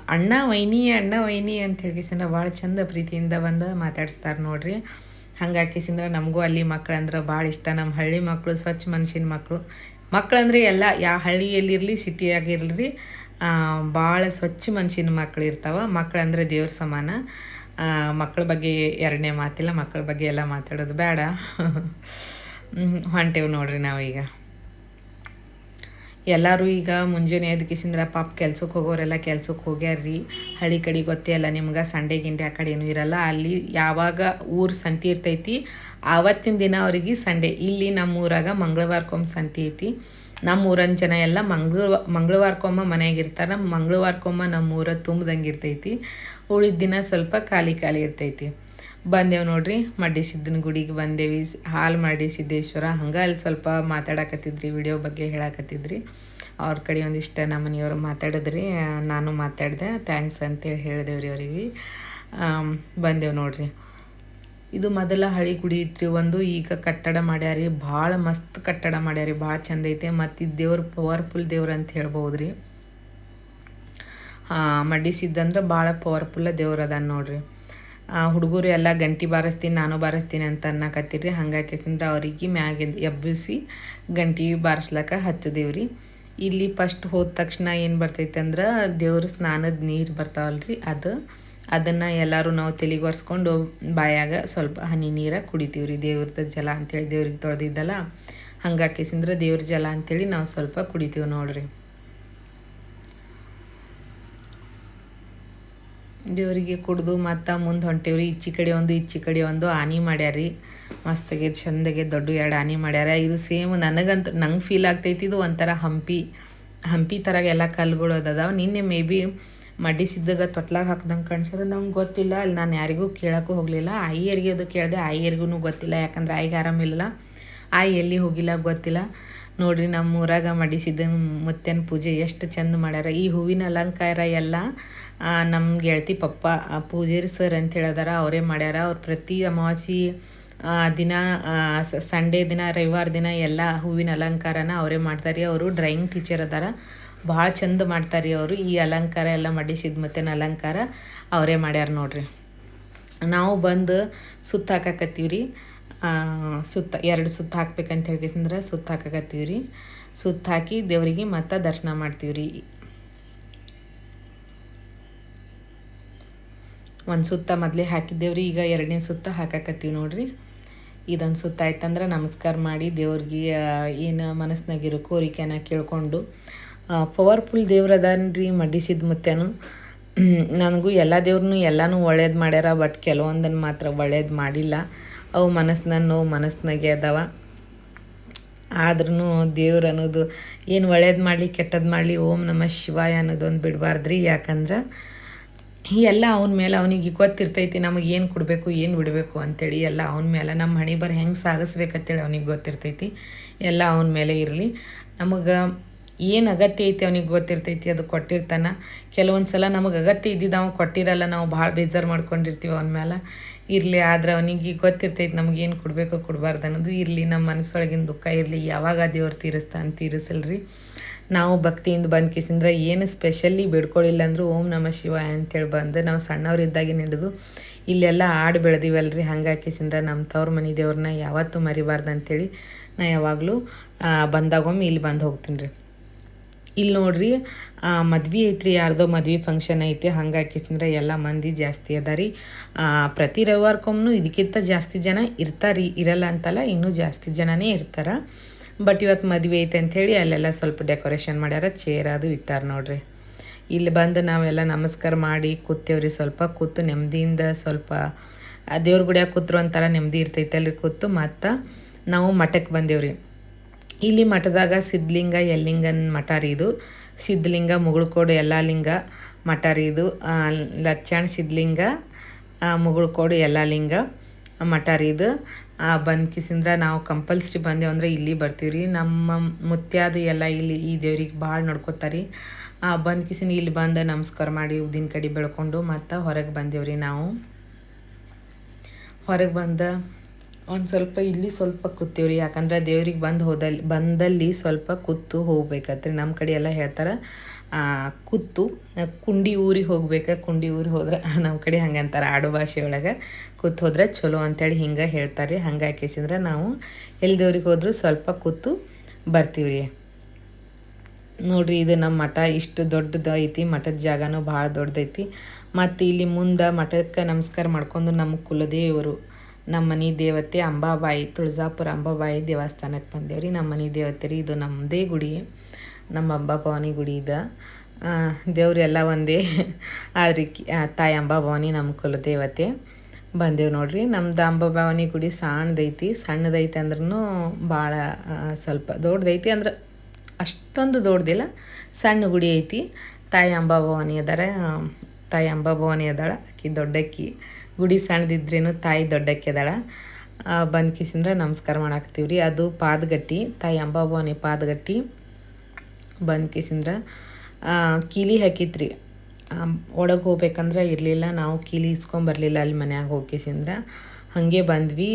ಅಣ್ಣ ವೈನಿ ಅಣ್ಣ ವೈನಿ ಅಂತ ಹೇಳಿ ಕಿಸಿಂದ ಭಾಳ ಚಂದ ಪ್ರೀತಿಯಿಂದ ಬಂದು ಮಾತಾಡ್ಸ್ತಾರೆ ನೋಡ್ರಿ. ಹಂಗೆ ಹಾಕಿಸಿಂದ್ರೆ ನಮಗೂ ಅಲ್ಲಿ ಮಕ್ಳು ಅಂದ್ರೆ ಭಾಳ ಇಷ್ಟ. ನಮ್ಮ ಹಳ್ಳಿ ಮಕ್ಕಳು ಸ್ವಚ್ಛ ಮನುಷ್ಯನ ಮಕ್ಕಳು ಮಕ್ಕಳಂದ್ರೆ ಎಲ್ಲ ಯಾವ ಹಳ್ಳಿಯಲ್ಲಿರಲಿ ಸಿಟಿಯಾಗಿರಲಿ ಭಾಳ ಸ್ವಚ್ಛ ಮನುಷ್ಯನ ಮಕ್ಕಳು ಇರ್ತಾವೆ. ಮಕ್ಕಳಂದ್ರೆ ದೇವ್ರ ಸಮಾನ. ಮಕ್ಕಳ ಬಗ್ಗೆ ಎರಡನೇ ಮಾತಿಲ್ಲ ಮಕ್ಕಳ ಬಗ್ಗೆ ಎಲ್ಲ ಮಾತಾಡೋದು ಬೇಡ. ಹೊಂಟೇವು ನೋಡ್ರಿ ನಾವೀಗ. ಎಲ್ಲರೂ ಈಗ ಮುಂಜಾನೆ ಎದ್ದು ಕಿಸಿಂದ್ರ ಪಾಪ ಕೆಲ್ಸಕ್ಕೆ ಹೋಗೋರೆಲ್ಲ ಕೆಲ್ಸಕ್ಕೆ ಹೋಗ್ಯಾರ್ರಿ. ಹಳ್ಳಿ ಕಡೆ ಗೊತ್ತೇ ಅಲ್ಲ, ನಿಮ್ಗೆ ಸಂಡೆ ಗಿಂಡೆ ಆ ಕಡೆ ಏನೂ ಇರಲ್ಲ. ಅಲ್ಲಿ ಯಾವಾಗ ಊರು ಸಂತಿ ಇರ್ತೈತಿ, ಆವತ್ತಿನ ದಿನ ಅವ್ರಿಗೆ ಸಂಡೆ ಇಲ್ಲಿ ನಮ್ಮ ಊರಾಗ ಮಂಗಳವಾರಕ್ಕೊಮ್ಮೆ ಸಂತಿ ಐತಿ. ನಮ್ಮ ಜನ ಎಲ್ಲ ಮಂಗಳವ ಮಂಗಳವಾರಕ್ಕೊಮ್ಮ ಮನೆಯಾಗಿರ್ತಾರೆ. ಮಂಗಳವಾರಕ್ಕೊಮ್ಮ ನಮ್ಮ ಊರ ತುಂಬ್ದಂಗೆ ಇರ್ತೈತಿ. ಉಳಿದ ದಿನ ಸ್ವಲ್ಪ ಖಾಲಿ ಖಾಲಿ ಇರ್ತೈತಿ. ಬಂದೇವು ನೋಡ್ರಿ, ಮಡ್ಡಿ ಸಿದ್ದನ ಗುಡಿಗೆ ಬಂದೇವಿ. ಹಾಲು ಮಾಡಿ ಸಿದ್ದೇಶ್ವರ, ಹಂಗೆ ಅಲ್ಲಿ ಸ್ವಲ್ಪ ಮಾತಾಡಕತ್ತಿದ್ರಿ, ವಿಡಿಯೋ ಬಗ್ಗೆ ಹೇಳಕತ್ತಿದ್ರಿ. ಅವ್ರ ಕಡೆ ಒಂದಿಷ್ಟು ನಮ್ಮ ಮಾತಾಡಿದ್ರಿ, ನಾನು ಮಾತಾಡಿದೆ. ಥ್ಯಾಂಕ್ಸ್ ಅಂತೇಳಿ ಹೇಳಿದೆವ್ರಿ ಅವರಿಗೆ. ಬಂದೆವು ನೋಡ್ರಿ. ಇದು ಮೊದಲ ಹಳಿ ಗುಡಿ ಇತ್ತು ಒಂದು ಈಗ ಕಟ್ಟಡ ಮಾಡ್ಯಾರಿ. ಭಾಳ ಮಸ್ತ್ ಕಟ್ಟಡ ಮಾಡ್ಯಾರಿ. ಭಾಳ ಚಂದ ಐತೆ. ಮತ್ತು ಇದು ದೇವ್ರ ಪವರ್ಫುಲ್ ದೇವ್ರ ಅಂತ ಹೇಳ್ಬೋದು ರೀ ಮಡಿಸಿದ್ದಂದ್ರೆ ಭಾಳ ಪವರ್ಫುಲ್ಲ ದೇವ್ರ ಅದ ನೋಡ್ರಿ. ಹುಡುಗರು ಎಲ್ಲ ಗಂಟಿ ಬಾರಿಸ್ತೀನಿ, ನಾನು ಬಾರಿಸ್ತೀನಿ ಅಂತ ಅನ್ನಕತ್ತೀರಿ. ಹಂಗಾಕೈತಂದ್ರೆ ಅವ್ರಿಗೆ ಮ್ಯಾಗ ಎಬ್ಬಿಸಿ ಗಂಟಿ ಬಾರಿಸ್ಲಕ್ಕ ಹಚ್ಚದೇವ್ರಿ. ಇಲ್ಲಿ ಫಸ್ಟ್ ಹೋದ ತಕ್ಷಣ ಏನು ಬರ್ತೈತೆ ಅಂದ್ರೆ ದೇವ್ರ ಸ್ನಾನದ ನೀರು ಬರ್ತಾವಲ್ರಿ. ಅದು ಅದನ್ನು ಎಲ್ಲರೂ ನಾವು ತಲೆಗೆ ಒರೆಸ್ಕೊಂಡು ಬಾಯಾಗ ಸ್ವಲ್ಪ ಹನಿ ನೀರ ಕುಡಿತೀವಿ ರೀ ದೇವ್ರದ ಜಲ ಅಂತೇಳಿ ದೇವ್ರಿಗೆ ತೊಳೆದಿದ್ದಲ್ಲ ಹಂಗಾಕಿಸಿಂದ್ರೆ ದೇವ್ರ ಜಲ ಅಂತೇಳಿ ನಾವು ಸ್ವಲ್ಪ ಕುಡಿತೀವಿ ನೋಡ್ರಿ. ದೇವರಿಗೆ ಕುಡಿದು ಮತ್ತು ಮುಂದೆ ಹೊಂಟೇವ್ರಿ. ಇಚ್ಚಿ ಕಡೆ ಒಂದು ಇಚ್ಚಿ ಕಡೆ ಒಂದು ಆನಿ ಮಾಡ್ಯಾರಿ. ಮಸ್ತಾಗೆ ಚಂದಗೆ ದೊಡ್ಡ ಎರಡು ಆನಿ ಮಾಡ್ಯಾರ. ಇದು ಸೇಮ್ ನನಗಂತ ನಂಗೆ ಫೀಲ್ ಆಗ್ತೈತಿ ಇದು ಒಂಥರ ಹಂಪಿ ಹಂಪಿ ಥರ ಎಲ್ಲ ಕಲ್ಲುಗಳು ಅದಾವ. ನಿನ್ನೆ ಮೇ ಬಿ ಮಡಿಸಿದ್ದಾಗ ತೊಟ್ಲಾಗ ಹಾಕ್ದಂಗೆ ಕಾಣಿಸಿದ್ರೆ ನಂಗೆ ಗೊತ್ತಿಲ್ಲ, ಅಲ್ಲಿ ನಾನು ಯಾರಿಗೂ ಕೇಳೋಕ್ಕೂ ಹೋಗಲಿಲ್ಲ. ಆಯಿಯರಿಗೆ ಅದು ಕೇಳಿದೆ ಆಯಿಯರಿಗೂ ಗೊತ್ತಿಲ್ಲ. ಯಾಕಂದ್ರೆ ಆಯಿಗೆ ಆರಾಮಿಲ್ಲ ಆಯಿ ಎಲ್ಲಿ ಹೋಗಿಲ್ಲ ಗೊತ್ತಿಲ್ಲ. ನೋಡ್ರಿ ನಮ್ಮ ಊರಾಗ ಮಡಿಸಿದ್ದ ಮುತ್ತೇನ ಪೂಜೆ ಎಷ್ಟು ಚೆಂದ ಮಾಡ್ಯಾರ. ಈ ಹೂವಿನ ಅಲಂಕಾರ ಎಲ್ಲ ನಮ್ಮ ಗೆಳತಿ ಪಪ್ಪ ಪೂಜಾರಿ ಸರ್ ಅಂತ ಹೇಳಿದಾರ. ಅವರೇ ಮಾಡ್ಯಾರ. ಅವ್ರು ಪ್ರತಿ ಅಮಾವಾಸ್ಯೆ ದಿನ ಸಂಡೇ ದಿನ, ರವಿವಾರ ದಿನ ಎಲ್ಲ ಹೂವಿನ ಅಲಂಕಾರನ ಅವರೇ ಮಾಡ್ತಾರೆ. ಅವರು ಡ್ರಾಯಿಂಗ್ ಟೀಚರ್ ಅದಾರ. ಭಾಳ ಚಂದ ಮಾಡ್ತಾರೆ ಅವರು. ಈ ಅಲಂಕಾರ ಎಲ್ಲ ಮಡಿಸಿದ ಮತ್ತೇನು ಅಲಂಕಾರ ಅವರೇ ಮಾಡ್ಯಾರ ನೋಡ್ರಿ. ನಾವು ಬಂದು ಸುತ್ತ ಹಾಕಕತ್ತೀವಿ ರೀ ಸುತ್ತ, ಎರಡು ಸುತ್ತ ಹಾಕ್ಬೇಕಂತ ಹೇಳಿದ್ರೆ ಸುತ್ತ ಹಾಕಕತ್ತೀವಿ ರೀ ಸುತ್ತ ಹಾಕಿ ದೇವರಿಗೆ ಮತ್ತೆ ದರ್ಶನ ಮಾಡ್ತೀವಿ ರೀ ಒಂದು ಸುತ್ತ ಮೊದಲೇ ಹಾಕಿದ್ದೇವ್ರಿ, ಈಗ ಎರಡನೇ ಸುತ್ತ ಹಾಕಕತ್ತೀವಿ ನೋಡ್ರಿ. ಇದೊಂದು ಸುತ್ತ ಆಯ್ತಂದ್ರೆ ನಮಸ್ಕಾರ ಮಾಡಿ ದೇವ್ರಿಗೆ ಏನು ಮನಸ್ಸಿನಾಗಿರೋ ಕೋರಿಕೆನ ಕೇಳ್ಕೊಂಡು ಪವರ್ಫುಲ್ ದೇವ್ರದಾನ್ರಿ ಮಡಿಸಿದ ಮುತ್ತೆನು ನನಗೂ ಎಲ್ಲ ದೇವ್ರನ್ನೂ ಎಲ್ಲನೂ ಒಳ್ಳೇದು ಮಾಡ್ಯಾರ, ಬಟ್ ಕೆಲವೊಂದನ್ನು ಮಾತ್ರ ಒಳ್ಳೇದು ಮಾಡಿಲ್ಲ. ಅವು ಮನಸ್ಸಿನ ನೋವು ಮನಸ್ಸಿನಾಗೆ ಅದಾವ. ಆದ್ರೂ ದೇವ್ರು ಅನ್ನೋದು ಏನು ಒಳ್ಳೇದು ಮಾಡಲಿ ಕೆಟ್ಟದ್ದು ಮಾಡಲಿ, ಓಂ ನಮ ಶಿವಾಯ ಅನ್ನೋದೊಂದು ಬಿಡಬಾರ್ದ್ರಿ. ಯಾಕಂದ್ರೆ ಎಲ್ಲ ಅವನ ಮೇಲೆ ಅವನಿಗೆ ಗೊತ್ತಿರ್ತೈತಿ, ನಮಗೆ ಏನು ಕೊಡಬೇಕು, ಏನು ಬಿಡಬೇಕು ಅಂಥೇಳಿ ಎಲ್ಲ ಅವನ ಮೇಲೆ. ನಮ್ಮ ಹಣಿ ಬರ ಹೆಂಗೆ ಸಾಗಿಸ್ಬೇಕಂತೇಳಿ ಅವನಿಗೆ ಗೊತ್ತಿರ್ತೈತಿ. ಎಲ್ಲ ಅವನ ಮೇಲೆ ಇರಲಿ. ನಮಗೆ ಏನು ಅಗತ್ಯ ಐತಿ ಅವ್ನಿಗೆ ಗೊತ್ತಿರ್ತೈತಿ ಅದು ಕೊಟ್ಟಿರ್ತಾನೆ. ಕೆಲವೊಂದು ಸಲ ನಮಗೆ ಅಗತ್ಯ ಇದ್ದಿದ್ದು ಅವ್ನು ಕೊಟ್ಟಿರಲ್ಲ, ನಾವು ಭಾಳ ಬೇಜಾರು ಮಾಡ್ಕೊಂಡಿರ್ತೀವಿ ಅವನ ಮೇಲೆ ಇರಲಿ ಆದ್ರೆ ಅವನಿಗೆ ಗೊತ್ತಿರ್ತೈತಿ ನಮಗೇನು ಕೊಡಬೇಕು ಕೊಡಬಾರ್ದು ಅನ್ನೋದು ಇರಲಿ ನಮ್ಮ ಮನಸ್ಸೊಳಗಿನ ದುಃಖ ಇರಲಿ, ಯಾವಾಗ ದೇವ್ರು ತೀರಿಸ್ತಾನೆ ತೀರಿಸಲ್ರಿ. ನಾವು ಭಕ್ತಿಯಿಂದ ಬಂದು ಕಿಸಿಂದ್ರೆ ಏನು ಸ್ಪೆಷಲಿ ಬಿಡ್ಕೊಳ್ಳಿಲ್ಲ ಅಂದರೂ ಓಂ ನಮ ಶಿವ ಅಂತೇಳಿ ಬಂದು ನಾವು ಸಣ್ಣವ್ರಿದ್ದಾಗೆ ಹಿಡಿದು ಇಲ್ಲೆಲ್ಲ ಆಡು ಬೆಳೆದಿವಲ್ರಿ. ಹಂಗಾಗಿ ಕಿಸಿಂದ್ರೆ ನಮ್ಮ ತವ್ರ ಮನೆ ದೇವ್ರನ್ನ ಯಾವತ್ತೂ ಮರಿಬಾರ್ದು ಅಂತೇಳಿ ನಾ ಯಾವಾಗಲೂ ಬಂದಾಗೊಮ್ಮೆ ಇಲ್ಲಿ ಬಂದು ಹೋಗ್ತೀನಿ ರೀ ಇಲ್ಲಿ ನೋಡ್ರಿ ಮದ್ವೆ ಐತ್ರಿ, ಯಾರ್ದೋ ಮದ್ವೆ ಫಂಕ್ಷನ್ ಐತಿ ಹಂಗಾಕಿಂದ್ರೆ ಎಲ್ಲ ಮಂದಿ ಜಾಸ್ತಿ ಅದ ರೀ ಪ್ರತಿ ರವಿವಾರಕ್ಕೊಮ್ಮನು ಇದಕ್ಕಿಂತ ಜಾಸ್ತಿ ಜನ ಇರ್ತಾರೆ, ಇರಲ್ಲ ಅಂತಲ್ಲ, ಇನ್ನೂ ಜಾಸ್ತಿ ಜನನೇ ಇರ್ತಾರೆ. ಬಟ್ ಇವತ್ತು ಮದುವೆ ಐತೆ ಅಂಥೇಳಿ ಅಲ್ಲೆಲ್ಲ ಸ್ವಲ್ಪ ಡೆಕೋರೇಷನ್ ಮಾಡ್ಯಾರ ಚೇರ್ ಅದು ಇಟ್ಟಾರ ನೋಡ್ರಿ. ಇಲ್ಲಿ ಬಂದು ನಾವೆಲ್ಲ ನಮಸ್ಕಾರ ಮಾಡಿ ಕೂತೇವ್ರಿ ಸ್ವಲ್ಪ ಕೂತು ನೆಮ್ಮದಿಯಿಂದ ಸ್ವಲ್ಪ ದೇವ್ರ ಗುಡಿಯಾಗ ಕೂತ್ರು ಒಂಥರ ನೆಮ್ಮದಿ ಇರ್ತೈತೆ ಕೂತು, ಮತ್ತು ನಾವು ಮಠಕ್ಕೆ ಬಂದೇವ್ರಿ. ಇಲ್ಲಿ ಮಠದಾಗ ಸಿದ್ಧಲಿಂಗ ಎಲ್ಲಿಂಗನ್ ಮಠ ರೀ ಇದು. ಸಿದ್ಧಲಿಂಗ, ಮುಗುಳ್ಕೋಡು ಲಿಂಗ ಮಠ ರೀ ಇದು. ಲಚ್ಚಾಣ್ ಸಿದ್ಧಲಿಂಗ ಮುಗುಳ್ಕೋಡು ಲಿಂಗ ಮಠ ರೀ ಇದು. ಬಂದು ಕಿಸಿಂದ್ರೆ ನಾವು ಕಂಪಲ್ಸರಿ ಬಂದೇವು ಅಂದರೆ ಇಲ್ಲಿ ಬರ್ತೀವಿ ರೀ. ನಮ್ಮ ಮುತ್ಯಾದು ಎಲ್ಲ ಇಲ್ಲಿ ಈ ದೇವ್ರಿಗೆ ಭಾಳ ನೋಡ್ಕೋತಾರೆ ಬಂದು ಕಿಸಿನ ಇಲ್ಲಿ ಬಂದು ನಮಸ್ಕಾರ ಮಾಡಿ ಉದ್ದಿನ ಕಡೆ ಬೆಳ್ಕೊಂಡು ಮತ್ತು ಹೊರಗೆ ಬಂದೇವ್ರಿ ನಾವು. ಹೊರಗೆ ಬಂದ ಒಂದು ಸ್ವಲ್ಪ ಇಲ್ಲಿ ಸ್ವಲ್ಪ ಕೂತೀವ್ರಿ. ಯಾಕಂದ್ರೆ ದೇವ್ರಿಗೆ ಬಂದು ಹೋದಲ್ಲಿ ಬಂದಲ್ಲಿ ಸ್ವಲ್ಪ ಕೂತು ಹೋಗ್ಬೇಕತ್ರಿ. ನಮ್ಮ ಕಡೆ ಎಲ್ಲ ಹೇಳ್ತಾರೆ ಕೂತು, ಕುಂಡಿ ಊರಿಗೆ ಹೋಗ್ಬೇಕು, ಕುಂಡಿ ಊರಿಗೆ ಹೋದ್ರೆ *laughs* ನಮ್ಮ ಕಡೆ ಹಂಗೆ ಅಂತಾರೆ ಆಡು ಭಾಷೆಯೊಳಗೆ ಕೂತು ಹೋದ್ರೆ ಚಲೋ ಅಂತೇಳಿ ಹಿಂಗೆ ಹೇಳ್ತಾರೆ ಹಂಗೆ ಹಾಕಿಸಿದ್ರೆ ನಾವು ಎಲ್ಲಿ ದೇವ್ರಿಗೆ ಹೋದ್ರೂ ಸ್ವಲ್ಪ ಕೂತು ಬರ್ತೀವಿ ರೀ ನೋಡ್ರಿ ಇದು ನಮ್ಮ ಮಠ, ಇಷ್ಟು ದೊಡ್ಡದು ಐತಿ. ಮಠದ ಜಾಗನೂ ಭಾಳ ದೊಡ್ಡದೈತಿ. ಮತ್ತು ಇಲ್ಲಿ ಮುಂದೆ ಮಠಕ್ಕೆ ನಮಸ್ಕಾರ ಮಾಡ್ಕೊಂಡು ನಮ್ಮ ಕುಲದೇವರು ನಮ್ಮ ಮನೆ ದೇವತೆ ಅಂಬಾಬಾಯಿ, ತುಳಜಾಪುರ ಅಂಬಾಬಾಯಿ ದೇವಸ್ಥಾನಕ್ಕೆ ಬಂದೇವ್ರಿ ನಮ್ಮ ಮನೆ ದೇವತೆ ರೀ, ಇದು ನಮ್ಮದೇ ಗುಡಿ, ನಮ್ಮ ಅಂಬಾ ಭವಾನಿ ಗುಡಿ ಇದೆ. ದೇವರೆಲ್ಲ ಒಂದೇ. *laughs* ಆದ್ರೆ ತಾಯಿ ಅಂಬಾ ಭವಾನಿ ನಮ್ಮ ಕುಲದೇವತೆ ಬಂದೇವು ನೋಡ್ರಿ. ನಮ್ದು ಅಂಬಾಭವಾನಿ ಗುಡಿ ಸಣ್ಣದೈತಿ ಸಣ್ಣದೈತಿ ಅಂದ್ರೂ ಭಾಳ ಸ್ವಲ್ಪ ದೊಡ್ಡದೈತಿ ಅಂದ್ರೆ ಅಷ್ಟೊಂದು ದೊಡ್ಡದಿಲ್ಲ ಸಣ್ಣ ಗುಡಿ ಐತಿ. ತಾಯಿ ಅಂಬಾ ಭವಾನಿ ಅದಾರ. ತಾಯಿ ಅಂಬಾ ಭವಾನಿ ಅದಾಳ. ಅಕ್ಕಿ ದೊಡ್ಡಕ್ಕಿ. ಗುಡಿ ಸಣ್ಣದಿದ್ರೇನು ತಾಯಿ ದೊಡ್ಡಕ್ಕೆದಾಳ ಬಂದು ಕಿಸಿಂದ್ರೆ ನಮಸ್ಕಾರ ಮಾಡಾಕ್ತೀವಿ ರೀ ಅದು ಪಾದಗಟ್ಟಿ, ತಾಯಿ ಅಂಬಾಭವಾನಿ ಪಾದಗಟ್ಟಿ ಬಂದು ಕಿಸಿಂದ್ರೆ ಕೀಲಿ ಹಾಕಿತ್ರಿ. ಒಳಗೆ ಹೋಗ್ಬೇಕಂದ್ರೆ ಇರಲಿಲ್ಲ. ನಾವು ಕೀಲಿ ಇಸ್ಕೊಂಬರ್ಲಿಲ್ಲ ಅಲ್ಲಿ ಮನ್ಯಾಗ ಹೋಗಿಸಿಂದ್ರೆ ಹಾಗೆ ಬಂದ್ವಿ.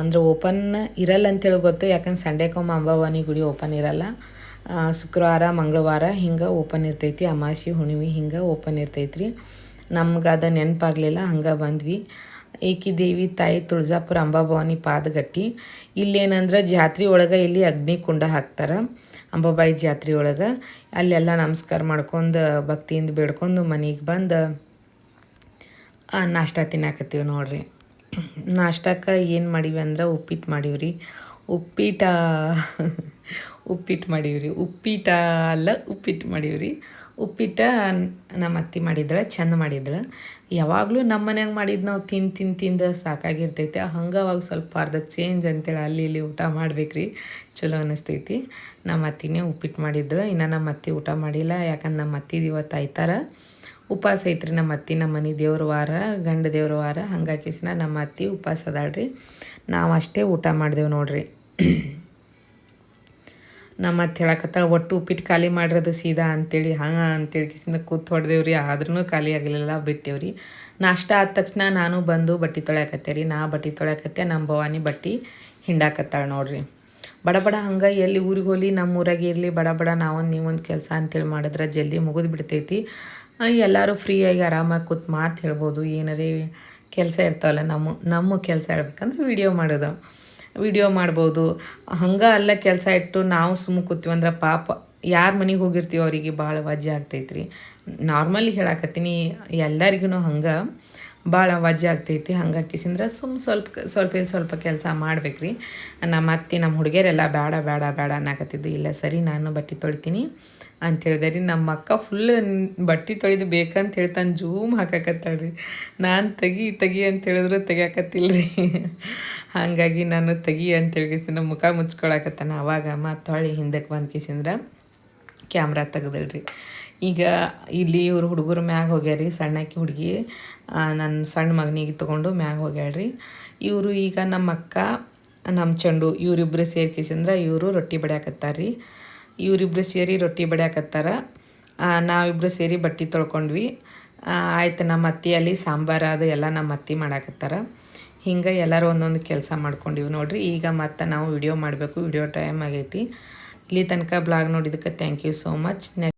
ಅಂದ್ರೆ ಓಪನ್ ಇರಲ್ಲ ಅಂತೇಳಿ ಗೊತ್ತು. ಯಾಕಂದ್ರೆ ಸಂಡೇಕೊಮ್ಮ ಅಂಬಾವಾನಿ ಗುಡಿ ಓಪನ್ ಇರಲ್ಲ. ಶುಕ್ರವಾರ, ಮಂಗಳವಾರ ಹಿಂಗೆ ಓಪನ್ ಇರ್ತೈತಿ. ಅಮಾಸಿ, ಹುಣ್ಣಿಮೆ ಹಿಂಗೆ ಓಪನ್ ಇರ್ತೈತ್ರಿ. ನಮ್ಗೆ ಅದು ನೆನಪಾಗಲಿಲ್ಲ, ಹಂಗೆ ಬಂದ್ವಿ. ಏಕಿ ದೇವಿ, ತಾಯಿ ತುಳಜಾಪುರ ಅಂಬಾಭವಾನಿ ಪಾದಗಟ್ಟಿ. ಇಲ್ಲೇನಂದ್ರೆ ಜಾತ್ರೆ ಒಳಗೆ ಇಲ್ಲಿ ಅಗ್ನಿ ಕುಂಡ ಹಾಕ್ತಾರೆ ಅಂಬಾಬಾಯಿ ಜಾತ್ರೆ ಒಳಗೆ. ಅಲ್ಲೆಲ್ಲ ನಮಸ್ಕಾರ ಮಾಡ್ಕೊಂಡು ಭಕ್ತಿಯಿಂದ ಬೇಡ್ಕೊಂಡು ಮನೆಗೆ ಬಂದು ನಾಷ್ಟ ತಿನ್ನಾಕತ್ತೀವಿ ನೋಡ್ರಿ. ನಾಷ್ಟಕ್ಕೆ ಏನು ಮಾಡೀವಿ ಅಂದ್ರೆ ಉಪ್ಪಿಟ್ಟು ಮಾಡೀವ್ರಿ. ಉಪ್ಪಿಟ ಉಪ್ಪಿಟ್ಟು ಮಾಡೀವ್ರಿ. ಉಪ್ಪಿಟ ಅಲ್ಲ ಉಪ್ಪಿಟ್ಟು ಮಾಡೀವ್ರಿ. ಉಪ್ಪಿಟ್ಟ ನಮ್ಮ ಅತ್ತಿ ಮಾಡಿದ್ರೆ ಚೆಂದ ಮಾಡಿದ್ರೆ ಯಾವಾಗಲೂ ನಮ್ಮ ಮನ್ಯಾಗ ಮಾಡಿದ್ದು ನಾವು ತಿಂದು ತಿಂದು ತಿಂದು ಸಾಕಾಗಿರ್ತೈತೆ. ಹಂಗೆ ಅವಾಗ ಸ್ವಲ್ಪ ಅರ್ಧ ಚೇಂಜ್ ಅಂತೇಳಿ ಅಲ್ಲಿ ಇಲ್ಲಿ ಊಟ ಮಾಡ್ಬೇಕ್ರಿ. ಚಲೋ ಅನ್ನಿಸ್ತೈತಿ ನಮ್ಮ ಅತ್ತಿನೇ ಉಪ್ಪಿಟ್ಟು ಮಾಡಿದ್ರು ಇನ್ನು ನಮ್ಮ ಅತ್ತಿ ಊಟ ಮಾಡಿಲ್ಲ. ಯಾಕಂದ್ರೆ ನಮ್ಮ ಅತ್ತಿದು ಇವತ್ತು ಆಯ್ತಾರ. ಉಪವಾಸ ಐತ್ರಿ ನಮ್ಮ ಅತ್ತಿ, ನಮ್ಮ ಮನೆ ದೇವ್ರ ವಾರ, ಗಂಡ ದೇವ್ರ ವಾರ. ಹಂಗಾಕಿಸಿನ ನಮ್ಮ ಅತ್ತಿ ಉಪವಾಸ ಅದಾಳ್ರಿ. ನಾವು ಅಷ್ಟೇ ಊಟ ಮಾಡಿದೆವು ನೋಡ್ರಿ. ನಮ್ಮ ಮತ್ತೆ ಹೇಳಕತ್ತಾಳ, ಒಟ್ಟು ಉಪ್ಪಿಟ್ಟು ಖಾಲಿ ಮಾಡಿರೋದು ಸೀದಾ ಅಂತೇಳಿ, ಹಾಂ ಅಂತೇಳಿ ಕಿಸಿಂದ ಕೂತ್ ಹೊಡೆದೇವ್ರಿ ಆದ್ರೂ ಖಾಲಿ ಆಗಲಿಲ್ಲ ಬಿಟ್ಟೇವ್ರಿ. ನಾಷ್ಟ ಆದ ತಕ್ಷಣ ನಾನು ಬಂದು ಬಟ್ಟೆ ತೊಳ್ಯಾಕತ್ತೆ ರೀ, ನಾ ಬಟ್ಟೆ ತೊಳ್ಯಾಕತ್ತೆ ನಮ್ಮ ಭವಾನಿ ಬಟ್ಟೆ ಹಿಂಡಾಕತ್ತಾಳ ನೋಡ್ರಿ. ಬಡ ಬಡ ಹಂಗೆ ಎಲ್ಲಿ ಊರಿಗೆ ಹೋಲಿ ನಮ್ಮ ಊರಾಗೆ ಇರಲಿ, ಬಡ ಬಡ ನಾವೊಂದು ನೀವೊಂದು ಕೆಲಸ ಅಂತೇಳಿ ಮಾಡಿದ್ರೆ ಜಲ್ದಿ ಮುಗಿದು ಬಿಡ್ತೈತಿ. ಎಲ್ಲರೂ ಫ್ರೀಯಾಗಿ ಆರಾಮಾಗಿ ಕೂತ್ ಮಾತು ಹೇಳ್ಬೋದು, ಏನಾರೇ ಕೆಲಸ ಇರ್ತಾವಲ್ಲ, ನಮ್ಮ ನಮ್ಮ ಕೆಲಸ ಹೇಳ್ಬೇಕಂದ್ರೆ ವಿಡಿಯೋ ಮಾಡೋದು. ವಿಡಿಯೋ ಮಾಡ್ಬೋದು. ಹಂಗೆ ಅಲ್ಲ ಕೆಲಸ ಇಟ್ಟು ನಾವು ಸುಮ್ಮ ಕೂತೀವಂದ್ರೆ ಪಾಪ ಯಾರ ಮನೆಗೆ ಹೋಗಿರ್ತೀವಿ ಅವರಿಗೆ ಭಾಳ ವಜ್ಜೆ ಆಗ್ತೈತ್ರಿ. ನಾರ್ಮಲಿ ಹೇಳಾಕತ್ತೀನಿ ಎಲ್ಲರಿಗೂ ಹಂಗೆ ಭಾಳ ವಜ್ಜೆ ಆಗ್ತೈತಿ. ಹಂಗೆ ಕಿಸಿಂದ್ರೆ ಸುಮ್ಮ ಸ್ವಲ್ಪ ಸ್ವಲ್ಪ ಇಲ್ಲಿ ಸ್ವಲ್ಪ ಕೆಲಸ ಮಾಡ್ಬೇಕ್ರಿ. ನಮ್ಮ ಅತ್ತೆ ನಮ್ಮ ಹುಡುಗಿಯರೆಲ್ಲ ಬೇಡ ಬೇಡ ಬೇಡ ಅನ್ನಕತ್ತಿದ್ದು. ಇಲ್ಲ ಸರಿ ನಾನು ಬಟ್ಟೆ ತೊಳಿತೀನಿ. ಅಂತ ಹೇಳಿದೆ. ರೀ, ನಮ್ಮ ಅಕ್ಕ ಫುಲ್ ಬಟ್ಟೆ ತೊಳೆದು ಬೇಕಂತ ಹೇಳ್ತಾನೆ, ಜೂಮ್ ಹಾಕಾಕತ್ತಾಳ್ರಿ. ನಾನು ತೆಗಿ ತೆಗಿ ಅಂತ ಹೇಳಿದ್ರು ತೆಗಿಯಾಕತ್ತಿಲ್ಲ ರೀ. ಹಾಗಾಗಿ ನಾನು ತೆಗಿ ಅಂತ ಹೇಳಿಸಿನ ಮುಖ ಮುಚ್ಕೊಳಕತ್ತಾನ. ಅವಾಗ ಮತ್ತು ಹೊಳ್ಳಿ ಹಿಂದಕ್ಕೆ ಬಂದು ಕಿಸಿಂದ್ರೆ ಕ್ಯಾಮ್ರಾ ತೆಗ್ದಳ್ರಿ ಈಗ ಇಲ್ಲಿ ಇವ್ರು ಹುಡುಗರು ಮ್ಯಾಗ ಹೋಗ್ಯಾರಿ ಸಣ್ಣಕ್ಕಿ ಹುಡುಗಿ ನನ್ನ ಸಣ್ಣ ಮಗನಿಗೆ ತೊಗೊಂಡು ಮ್ಯಾಗ ಹೋಗ್ಯಾಳ್ರಿ. ಇವರು ಈಗ ನಮ್ಮ ಅಕ್ಕ, ನಮ್ಮ ಚೆಂಡು ಇವರಿಬ್ಬರು ಸೇರ್ಕಿಸಿಂದ್ರೆ ಇವರು ರೊಟ್ಟಿ ಬಡಿಯಾಕತ್ತಾರ್ರಿ. ಇವರಿಬ್ಬರು ಸೇರಿ ರೊಟ್ಟಿ ಬಡಿಯಾಕತ್ತಾರ. ನಾವಿಬ್ಬರು ಸೇರಿ ಬಟ್ಟೆ ತೊಳ್ಕೊಂಡ್ವಿ. ಆಯ್ತು ನಮ್ಮ ಅತ್ತಿಯಲ್ಲಿ ಸಾಂಬಾರು ಅದು ಎಲ್ಲ ನಮ್ಮ ಅತ್ತಿ ಮಾಡಾಕತ್ತಾರ. ಹಿಂಗೆ ಎಲ್ಲರೂ ಒಂದೊಂದು ಕೆಲಸ ಮಾಡ್ಕೊಂಡಿವಿ ನೋಡ್ರಿ. ಈಗ ಮತ್ತೆ ನಾವು ವಿಡಿಯೋ ಮಾಡಬೇಕು. ವಿಡಿಯೋ ಟೈಮ್ ಆಗೈತಿ. ಇಲ್ಲಿ ತನಕ ಬ್ಲಾಗ್ ನೋಡಿದ್ದಕ್ಕೆ thank you so much next